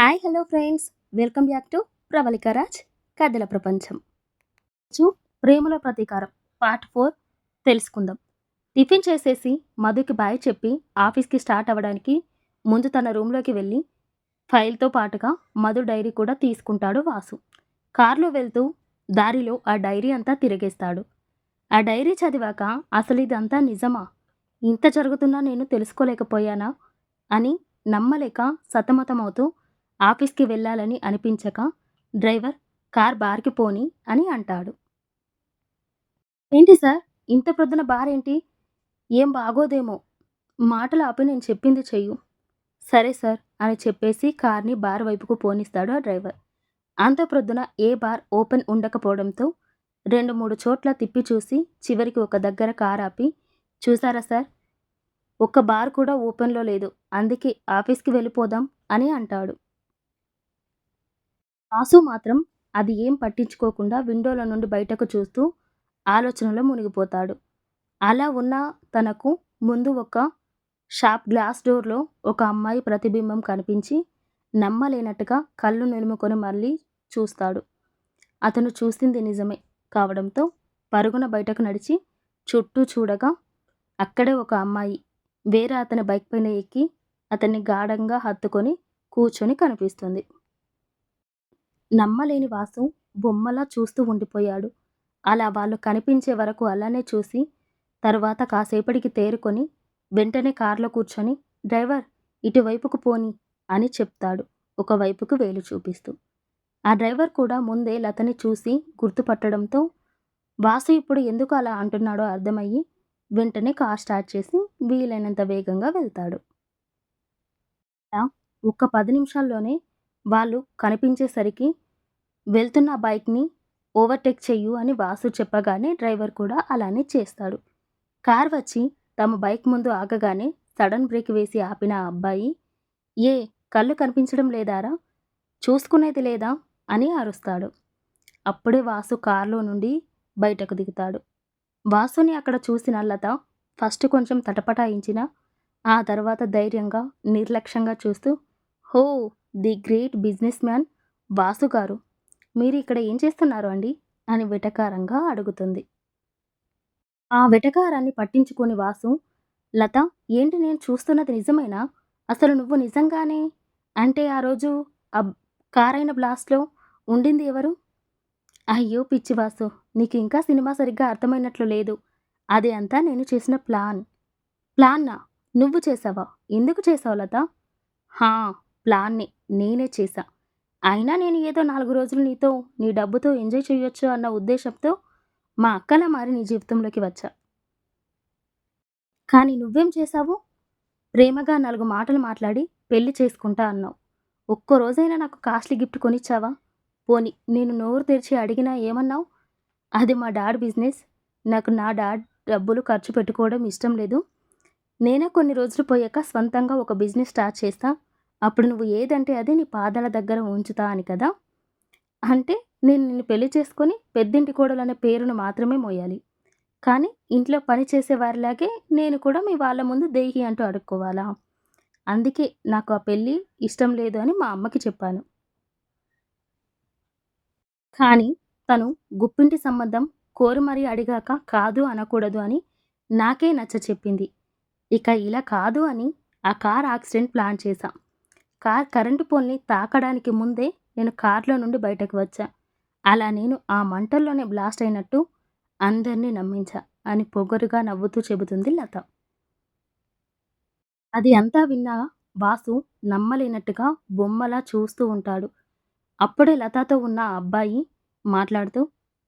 Hi hello friends welcome back to Pravalika Raj కథల ప్రపంచం చూ ప్రేమల ప్రతీకారం పార్ట్ ఫోర్ తెలుసుకుందాం. టిఫిన్ చేసేసి మధుకి బాయ్ చెప్పి ఆఫీస్కి స్టార్ట్ అవ్వడానికి ముందు తన రూమ్లోకి వెళ్ళి ఫైల్తో పాటుగా మధు డైరీ కూడా తీసుకుంటాడు వాసు. కారులో వెళ్తూ దారిలో ఆ డైరీ అంతా తిరిగేస్తాడు. ఆ డైరీ చదివాక అసలు ఇదంతా నిజమా? ఇంత జరుగుతున్నా నేను తెలుసుకోలేకపోయానా? అని నమ్మలేక సతమతమవుతూ ఆఫీస్కి వెళ్ళాలని అనిపించక డ్రైవర్ కార్ బార్కి పోని అని అంటాడు. ఏంటి సార్? ఇంత ప్రొద్దున బారేంటి ఏం బాగోదేమో. మాటలు ఆపి నేను చెప్పింది చెయ్యు. సరే సార్ అని చెప్పేసి కార్ని బార్ వైపుకు పోనిస్తాడు ఆ డ్రైవర్. అంత ప్రొద్దున ఏ బార్ ఓపెన్ ఉండకపోవడంతో రెండు మూడు చోట్ల తిప్పి చూసి చివరికి ఒక దగ్గర కార్ ఆపి చూసారా సార్? ఒక్క బార్ కూడా ఓపెన్లో లేదు. అందుకే ఆఫీస్కి వెళ్ళిపోదాం అని అంటాడు. వాసు మాత్రం అది ఏం పట్టించుకోకుండా విండోల నుండి బయటకు చూస్తూ ఆలోచనలో మునిగిపోతాడు. అలా ఉన్న తనకు ముందు ఒక షాప్ గ్లాస్ డోర్లో ఒక అమ్మాయి ప్రతిబింబం కనిపించి నమ్మలేనట్టుగా కళ్ళు నిలుముకొని మళ్ళీ చూస్తాడు. అతను చూసింది నిజమే కావడంతో పరుగున బయటకు నడిచి చుట్టూ చూడగా అక్కడే ఒక అమ్మాయి వేరే అతని బైక్ పైన ఎక్కి అతన్ని గాఢంగా హత్తుకొని కూర్చొని కనిపిస్తుంది. నమ్మలేని వాసు బొమ్మలా చూస్తూ ఉండిపోయాడు. అలా వాళ్ళు కనిపించే వరకు అలానే చూసి తరువాత కాసేపటికి తేరుకొని వెంటనే కారులో కూర్చొని డ్రైవర్ ఇటువైపుకు పోని అని చెప్తాడు. ఒకవైపుకు వేలు చూపిస్తూ. ఆ డ్రైవర్ కూడా ముందే లతని చూసి గుర్తుపట్టడంతో వాసు ఇప్పుడు ఎందుకు అలా అంటున్నాడో అర్థమయ్యి వెంటనే కార్ స్టార్ట్ చేసి వీలైనంత వేగంగా వెళ్తాడు అలా ఒక్క పది నిమిషాల్లోనే వాళ్ళు కనిపించేసరికి వెళ్తున్న బైక్ని ఓవర్టేక్ చెయ్యు అని వాసు చెప్పగానే డ్రైవర్ కూడా అలానే చేస్తాడు. కార్ వచ్చి తమ బైక్ ముందు ఆగగానే సడన్ బ్రేక్ వేసి ఆపిన ఆ అబ్బాయి ఏ కళ్ళు కనిపించడం లేదారా? చూసుకునేది లేదా? అని అరుస్తాడు. అప్పుడే వాసు కారులో నుండి బయటకు దిగుతాడు. వాసుని అక్కడ చూసిన లత ఫస్ట్ కొంచెం తటపటాయించిన ఆ తర్వాత ధైర్యంగా నిర్లక్ష్యంగా చూస్తూ హో the great businessman Vasu గారు. మీరు ఇక్కడ ఏం చేస్తున్నారు అండి? అని వెటకారంగా అడుగుతుంది. ఆ వెటకారాన్ని పట్టించుకొని వాసు లత ఏంటి నేను చూస్తున్నది నిజమేనా? అసలు నువ్వు నిజంగానే అంటే ఆ రోజు ఆ కారైన బ్లాస్ట్లో ఉండింది ఎవరు? అయ్యో పిచ్చి వాసు నీకు ఇంకా సినిమా సరిగ్గా అర్థమైనట్లు లేదు. అది అంతా నేను చేసిన ప్లాన్. ప్లాన్నా? నువ్వు చేసావా? ఎందుకు చేసావు లత? హా ప్లాన్ని నేనే చేశా. అయినా నేను ఏదో నాలుగు రోజులు నీతో నీ డబ్బుతో ఎంజాయ్ చేయొచ్చు అన్న ఉద్దేశంతో మా అక్కల మారి నీ జీవితంలోకి వచ్చా. కానీ నువ్వేం చేశావు? ప్రేమగా నాలుగు మాటలు మాట్లాడి పెళ్ళి చేసుకుంటా అన్నావు. ఒక్కో రోజైనా నాకు కాస్ట్లీ గిఫ్ట్ కొనిచ్చావా? పోని నేను నోరు తెరిచి అడిగినా ఏమన్నావు? అది మా డాడ్ బిజినెస్. నాకు నా డాడ్ డబ్బులు ఖర్చు పెట్టుకోవడం ఇష్టం లేదు. నేనే కొన్ని రోజులు పోయాక స్వంతంగా ఒక బిజినెస్ స్టార్ట్ చేస్తాను అప్పుడు నువ్వు ఏదంటే అది నీ పాదాల దగ్గర ఉంచుతా అని కదా? అంటే నేను నిన్ను పెళ్ళి చేసుకొని పెద్దింటి కోడలు అనే పేరును మాత్రమే మోయాలి. కానీ ఇంట్లో పని చేసేవారిలాగే నేను కూడా మీ వాళ్ళ ముందు దేహి అంటూ అడుక్కోవాలా? అందుకే నాకు ఆ పెళ్ళి ఇష్టం లేదు అని మా అమ్మకి చెప్పాను. కానీ తను గుప్పింటి సంబంధం కోరు మరీ అడిగాక కాదు అనకూడదు అని నాకే నచ్చ చెప్పింది ఇక ఇలా కాదు అని ఆ కార్ యాక్సిడెంట్ ప్లాన్ చేశాం. కార్ కరెంటు పోల్ని తాకడానికి ముందే నేను కార్లో నుండి బయటకు వచ్చా. అలా నేను ఆ మంటల్లోనే బ్లాస్ట్ అయినట్టు అందరినీ నమ్మించా అని పొగరుగా నవ్వుతూ చెబుతుంది లత. అది అంతా విన్నా వాసు నమ్మలేనట్టుగా బొమ్మలా చూస్తూ ఉంటాడు. అప్పుడే లతతో ఉన్న అబ్బాయి మాట్లాడుతూ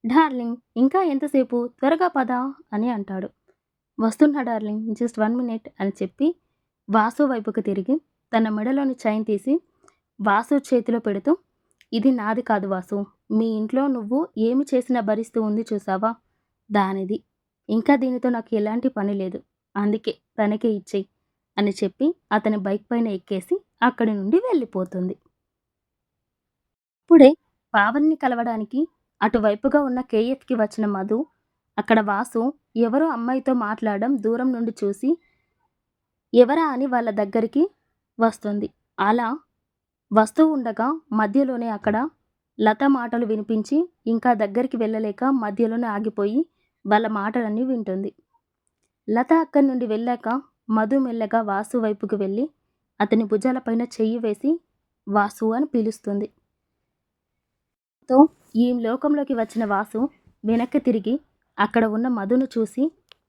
డార్లింగ్ ఇంకా ఎంతసేపు? త్వరగా పదా అని అంటాడు. వస్తున్నా డార్లింగ్ జస్ట్ వన్ మినిట్ అని చెప్పి వాసు వైపుకు తిరిగి తన మెడలోని చైన్ తీసి వాసు చేతిలో పెడుతూ ఇది నాది కాదు వాసు. మీ ఇంట్లో నువ్వు ఏమి చేసినా భరిస్తూ ఉంది చూసావా? దానిది. ఇంకా దీనితో నాకు ఎలాంటి పని లేదు. అందుకే తనకే ఇచ్చేయి అని చెప్పి అతని బైక్ పైన ఎక్కేసి అక్కడి నుండి వెళ్ళిపోతుంది. ఇప్పుడే పావన్ని కలవడానికి అటువైపుగా ఉన్న కేఎఫ్కి వచ్చిన మధు అక్కడ వాసు ఎవరో అమ్మాయితో మాట్లాడడం దూరం నుండి చూసి ఎవరా అని వాళ్ళ దగ్గరికి వస్తుంది. అలా వస్తూ ఉండగా మధ్యలోనే అక్కడ లత మాటలు వినిపించి ఇంకా దగ్గరికి వెళ్ళలేక మధ్యలోనే ఆగిపోయి వాళ్ళ మాటలన్నీ వింటుంది. లత అక్కడి నుండి వెళ్ళాక మధు మెల్లగా వాసు వైపుకు వెళ్ళి అతని భుజాలపైన చెయ్యి వేసి వాసు అని పిలుస్తుంది. తో ఈ లోకంలోకి వచ్చిన వాసు వెనక్కి తిరిగి అక్కడ ఉన్న మధును చూసి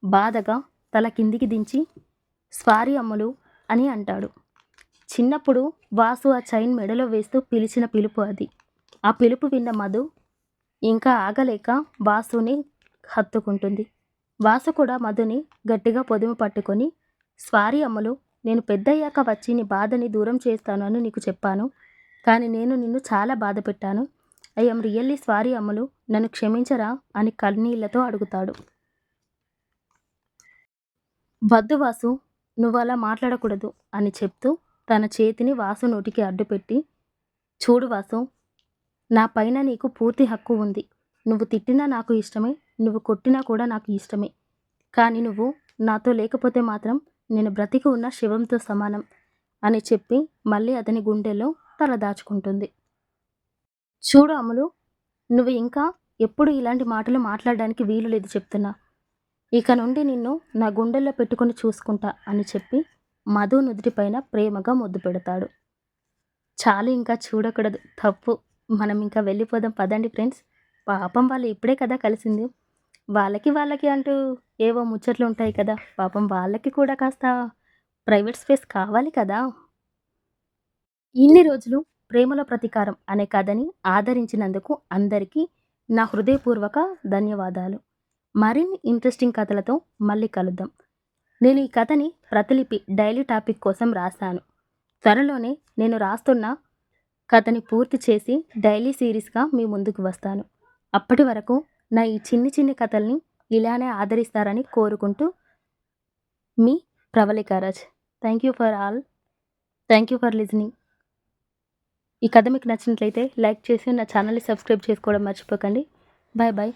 బాధగా తల కిందికి దించి స్వారీ అమ్ములు అని అంటాడు. చిన్నప్పుడు వాసు ఆ చైన్ మెడలో వేస్తూ పిలిచిన పిలుపు అది. ఆ పిలుపు విన్న మధు ఇంకా ఆగలేక వాసుని హత్తుకుంటుంది. వాసు కూడా మధుని గట్టిగా పొదుము పట్టుకొని స్వారీ అమ్మలు నేను పెద్దయ్యాక వచ్చి నీ బాధని దూరం చేస్తాను అని నీకు చెప్పాను. కానీ నేను నిన్ను చాలా బాధ పెట్టాను. ఐఎమ్ రియల్లీ స్వారీ అమ్మలు నన్ను క్షమించరా? అని కన్నీళ్ళతో అడుగుతాడు. వద్దు వాసు నువ్వు అలా మాట్లాడకూడదు అని చెప్తూ తన చేతిని వాసు నోటికి అడ్డుపెట్టి చూడు వాసు నా పైన నీకు పూర్తి హక్కు ఉంది. నువ్వు తిట్టినా నాకు ఇష్టమే నువ్వు కొట్టినా కూడా నాకు ఇష్టమే. కానీ నువ్వు నాతో లేకపోతే మాత్రం నేను బ్రతికి ఉన్న శివంతో సమానం అని చెప్పి మళ్ళీ అతని గుండెలో తల దాచుకుంటుంది. చూడు అమలు నువ్వు ఇంకా ఎప్పుడు ఇలాంటి మాటలు మాట్లాడడానికి వీలు లేదు చెప్తున్నా. ఇక నుండి నిన్ను నా గుండెల్లో పెట్టుకొని చూసుకుంటా అని చెప్పి మధు నుదుటిపైన ప్రేమగా ముద్దు పెడతాడు. చాలు ఇంకా చూడకూడదు. తప్పు. మనం ఇంకా వెళ్ళిపోదాం. పదండి ఫ్రెండ్స్. పాపం వాళ్ళు ఇప్పుడే కదా కలిసింది. వాళ్ళకి వాళ్ళకి అంటూ ఏవో ముచ్చట్లు ఉంటాయి కదా. పాపం వాళ్ళకి కూడా కాస్త ప్రైవేట్ స్పేస్ కావాలి కదా. ఇన్ని రోజులు ప్రేమలో ప్రతీకారం అనే కథని ఆదరించినందుకు అందరికీ నా హృదయపూర్వక ధన్యవాదాలు. మరిన్ని ఇంట్రెస్టింగ్ కథలతో మళ్ళీ కలుద్దాం. నేను ఈ కథని ప్రతిలిపి డైలీ టాపిక్ కోసం రాశాను త్వరలోనే నేను రాస్తున్న కథని పూర్తి చేసి డైలీ సిరీస్గా మీ ముందుకు వస్తాను. అప్పటి వరకు నా ఈ చిన్ని చిన్ని కథల్ని ఇలానే ఆదరిస్తారని కోరుకుంటూ మీ Pravalikaraj thank you for all thank you for listening ఈ కథ మీకు నచ్చినట్లయితే లైక్ చేసి నా ఛానల్ని సబ్స్క్రైబ్ చేసుకోవడం మర్చిపోకండి. Bye bye